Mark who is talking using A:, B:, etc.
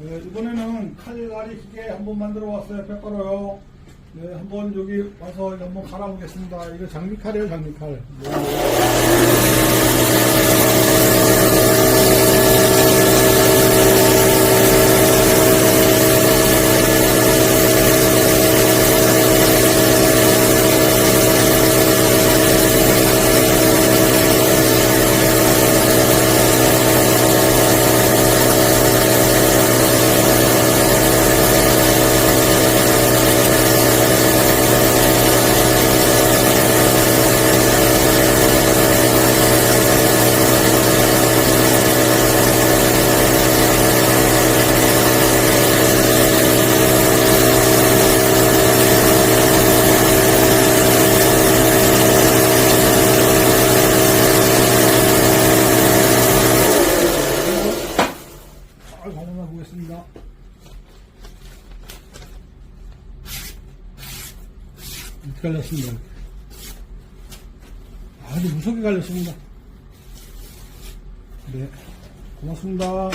A: 네, 이번에는 칼갈이 기계 한번 만들어 왔어요. 빼빠로요. 네, 한번 여기 와서 한번 갈아보겠습니다. 이거 장미칼이에요, 장미칼. 네. 잘 갈아놔 보겠습니다. 갈렸습니다. 아주 무섭게 갈렸습니다. 네, 고맙습니다.